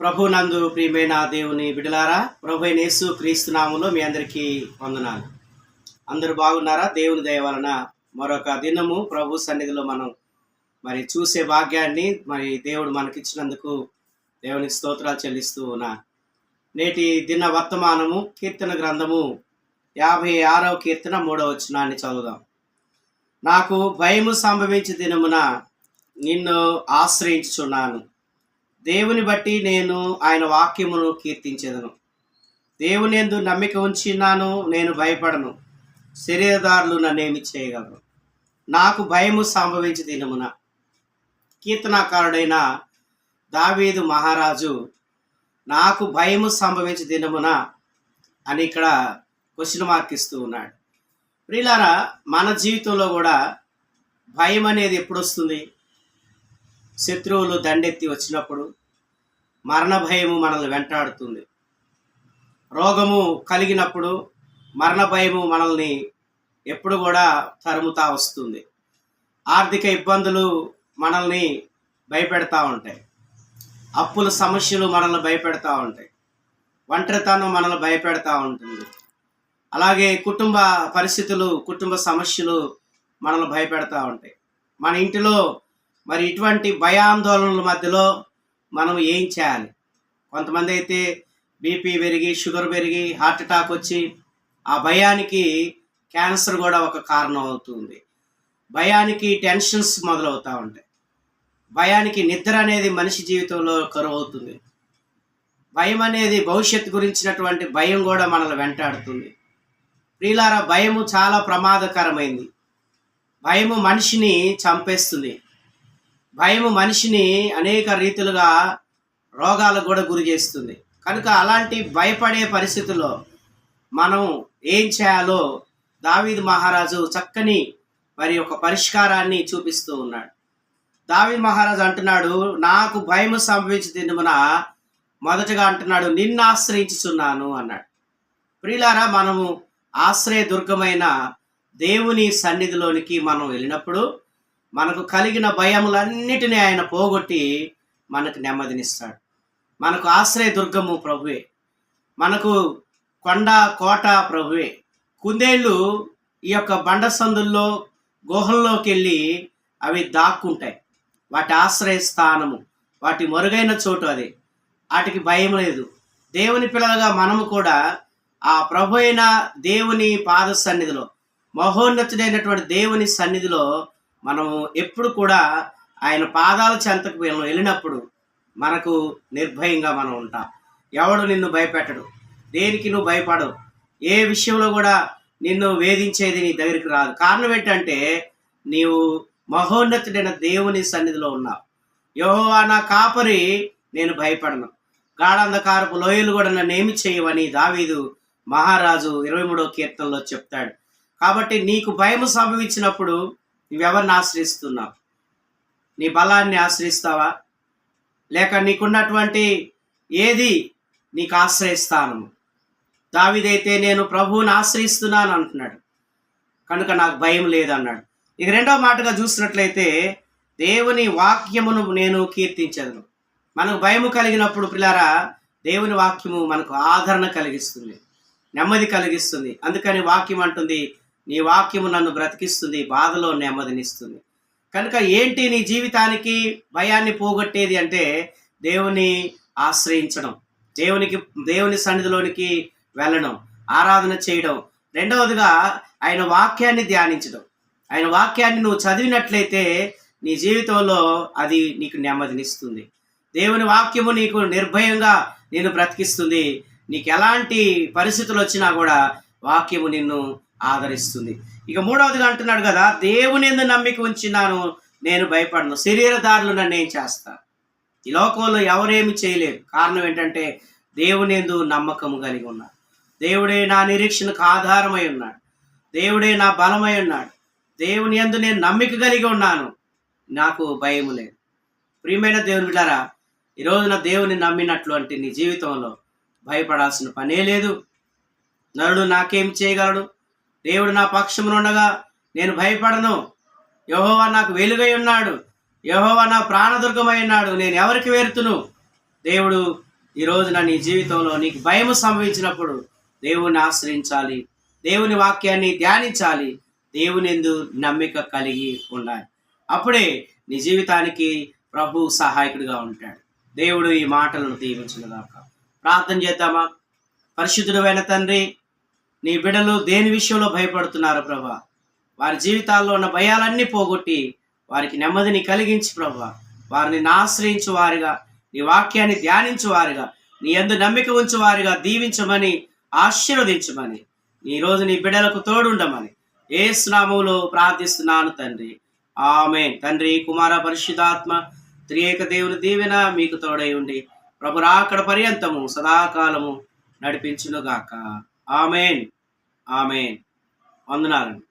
ప్రభునందు ప్రియమైన దేవుని బిడలారా ప్రభు అయిన యేసు క్రీస్తు మీ అందరికీ వందనాలు. అందరూ బాగున్నారా? దేవుని దయ వలన మరొక దినము ప్రభు సన్నిధిలో మనం మరి చూసే భాగ్యాన్ని మరి దేవుడు మనకిచ్చినందుకు దేవునికి స్తోత్రాలు చెల్లిస్తూ ఉన్నా. నేటి దిన వర్తమానము కీర్తన గ్రంథము యాభై ఆరవ కీర్తన మూడవ వచనాన్ని చదువుదాం. నాకు భయము సంభవించే దినమున నిన్ను ఆశ్రయించుచున్నాను. దేవుని బట్టి నేను ఆయన వాక్యమును కీర్తించేదను. దేవుని ఎందు నమ్మిక ఉంచినాను నేను భయపడను. శరీరదారులు నన్నేమి చేయగలరు? నాకు భయము సంభవించి దినమున కీర్తనాకారుడైన దావీదు మహారాజు నాకు భయము సంభవించి దినమున అని ఇక్కడ క్వశ్చన్ మార్క్ ఇస్తూ ఉన్నాడు. ప్రియులారా మన జీవితంలో కూడా భయం అనేది ఎప్పుడు వస్తుంది? శత్రువులు దండెత్తి వచ్చినప్పుడు మరణ భయము మనల్ని వెంటాడుతుంది. రోగము కలిగినప్పుడు మరణ భయము మనల్ని ఎప్పుడు కూడా తరుముతా వస్తుంది. ఆర్థిక ఇబ్బందులు మనల్ని భయపెడతా ఉంటాయి. అప్పుల సమస్యలు మనల్ని భయపెడతా ఉంటాయి. ఒంటరితనం మనల్ని భయపెడతా ఉంటుంది. అలాగే కుటుంబ పరిస్థితులు కుటుంబ సమస్యలు మనల్ని భయపెడతా ఉంటాయి. మన ఇంటిలో మరి ఇటువంటి భయాందోళనల మధ్యలో మనం ఏం చేయాలి? కొంతమంది అయితే బీపీ పెరిగి షుగర్ పెరిగి హార్ట్ అటాక్ వచ్చి ఆ భయానికి క్యాన్సర్ కూడా ఒక కారణం అవుతుంది. భయానికి టెన్షన్స్ మొదలవుతూ ఉంటాయి. భయానికి నిద్ర అనేది మనిషి జీవితంలో కరువు అవుతుంది భయం అనేది భవిష్యత్తు గురించినటువంటి భయం కూడా మనల్ని వెంటాడుతుంది. ప్రియులారా భయము చాలా ప్రమాదకరమైంది. భయము మనిషిని చంపేస్తుంది. భయము మనిషిని అనేక రీతులుగా రోగాలకు కూడా గురి చేస్తుంది. కనుక అలాంటి భయపడే పరిస్థితుల్లో మనం ఏం చేయాలో దావీద్ మహారాజు చక్కని మరి ఒక పరిష్కారాన్ని చూపిస్తూ ఉన్నాడు. దావీద్ మహారాజు అంటున్నాడు నాకు భయము సంభవించి మొదటగా అంటున్నాడు నిన్ను ఆశ్రయించుచున్నాను అన్నాడు. ప్రియులారా మనము ఆశ్రయ దుర్గమైన దేవుని సన్నిధిలోనికి మనం వెళ్ళినప్పుడు మనకు కలిగిన భయములన్నిటినీ ఆయన పోగొట్టి మనకు నెమ్మదినిస్తాడు. మనకు ఆశ్రయ దుర్గము ప్రభువే. మనకు కొండ కోట ప్రభువే. కుందేళ్ళు ఈ యొక్క బండ సందుల్లో గుహల్లోకి వెళ్ళి అవి దాక్కుంటాయి. వాటి ఆశ్రయ స్థానము వాటి మరుగైన చోటు అది. వాటికి భయం లేదు. దేవుని పిల్లలుగా మనము కూడా ఆ ప్రభు అయిన దేవుని పాద సన్నిధిలో మహోన్నతుడైనటువంటి దేవుని సన్నిధిలో మనము ఎప్పుడు కూడా ఆయన పాదాల చెంతకు వెళ్ళినప్పుడు మనకు నిర్భయంగా మనం ఉంటాం. ఎవడు నిన్ను భయపెట్టడు? దేనికి నువ్వు భయపడవు? ఏ విషయంలో కూడా నిన్ను వేధించేది నీ దగ్గరికి రాదు. కారణం ఏంటంటే నీవు మహోన్నతుడైన దేవుని సన్నిధిలో ఉన్నావు. యెహోవా నా కాపరి నేను భయపడను. గాఢంధకారపు లోయలు కూడా నన్ను ఏమి చేయవని దావీదు మహారాజు ఇరవై మూడో కీర్తనలో చెప్తాడు. కాబట్టి నీకు భయం సంభవించినప్పుడు నువ్వెవరిని ఆశ్రయిస్తున్నావు? నీ బలాన్ని ఆశ్రయిస్తావా? లేక నీకున్నటువంటి ఏది నీకు ఆశ్రయిస్తాను? దావిదైతే నేను ప్రభువుని ఆశ్రయిస్తున్నాను అంటున్నాడు. కనుక నాకు భయం లేదన్నాడు. ఇక రెండో మాటగా చూసినట్లయితే దేవుని వాక్యమును నేను కీర్తించదును మనకు భయము కలిగినప్పుడు పిల్లారా దేవుని వాక్యము మనకు ఆదరణ కలిగిస్తుంది నెమ్మది కలిగిస్తుంది. అందుకని వాక్యం అంటుంది నీ వాక్యము నన్ను బ్రతికిస్తుంది బాధలో నెమ్మదినిస్తుంది. కనుక ఏంటి నీ జీవితానికి భయాన్ని పోగొట్టేది అంటే దేవుని ఆశ్రయించడం దేవునికి దేవుని సన్నిధిలోనికి వెళ్ళడం ఆరాధన చేయడం. రెండవదిగా ఆయన వాక్యాన్ని ధ్యానించడం. ఆయన వాక్యాన్ని నువ్వు చదివినట్లయితే నీ జీవితంలో అది నీకు నెమ్మదినిస్తుంది. దేవుని వాక్యము నీకు నిర్భయంగా నేను బ్రతికిస్తుంది. నీకు ఎలాంటి పరిస్థితులు వచ్చినా కూడా వాక్యము నిన్ను ఆదరిస్తుంది. ఇక మూడవదిగా అంటున్నాడు కదా దేవుని ఎందు నమ్మిక ఉంచినాను నేను భయపడను. శరీరదారులు నన్ను ఏం చేస్తాను ఈ లోకంలో ఎవరేమి చేయలేరు. కారణం ఏంటంటే దేవుని ఎందు నమ్మకము కలిగి ఉన్నాడు. దేవుడే నా నిరీక్షణకు ఆధారమై ఉన్నాడు. దేవుడే నా బలమై ఉన్నాడు. దేవుని ఎందు నేను నమ్మిక కలిగి ఉన్నాను. నాకు భయము లేదు. ప్రియమైన దేవుని బిడ్డారా ఈ రోజున దేవుని నమ్మినట్లు అంటే నీ జీవితంలో భయపడాల్సిన పనే లేదు. నరుడు నాకేం చేయగలడు? దేవుడు నా పక్షమునుండగా నేను భయపడను. యహోవా నాకు వెలుగై ఉన్నాడు. యహోవా నా ప్రాణదుర్గమై ఉన్నాడు. నేను ఎవరికి వేరుతును? దేవుడు ఈ రోజున నీ జీవితంలో నీకు భయం సంభవించినప్పుడు దేవుని ఆశ్రయించాలి. దేవుని వాక్యాన్ని ధ్యానించాలి. దేవుని ఎందు నమ్మిక కలిగి ఉండాలి. అప్పుడే నీ జీవితానికి ప్రభు సహాయకుడిగా ఉంటాడు. దేవుడు ఈ మాటలను దీవించిన దాకా ప్రార్థన చేద్దామా? పరిశుద్ధుడైన తండ్రి నీ బిడ్డలు దేని విషయంలో భయపడుతున్నారు ప్రభా? వారి జీవితాల్లో ఉన్న భయాలన్నీ పోగొట్టి వారికి నెమ్మదిని కలిగించి ప్రభా. వారిని ఆశ్రయించు వారిగా నీ వాక్యాన్ని ధ్యానించు వారిగా నీ ఎందు నమ్మిక ఉంచు వారిగా దీవించమని ఆశీర్వదించమని ఈరోజు రోజు నీ బిడ్డలకు తోడుండమని ఏ స్నామంలో ప్రార్థిస్తున్నాను తండ్రి. ఆమె తండ్రి కుమార పరిశుధాత్మ త్రియేక దేవుని దీవెన మీకు తోడై ఉండి ప్రభు రాకడ పర్యంతము సదాకాలము నడిపించునుగాక. ఆమెన్. ఆమెన్. వందనాలండి.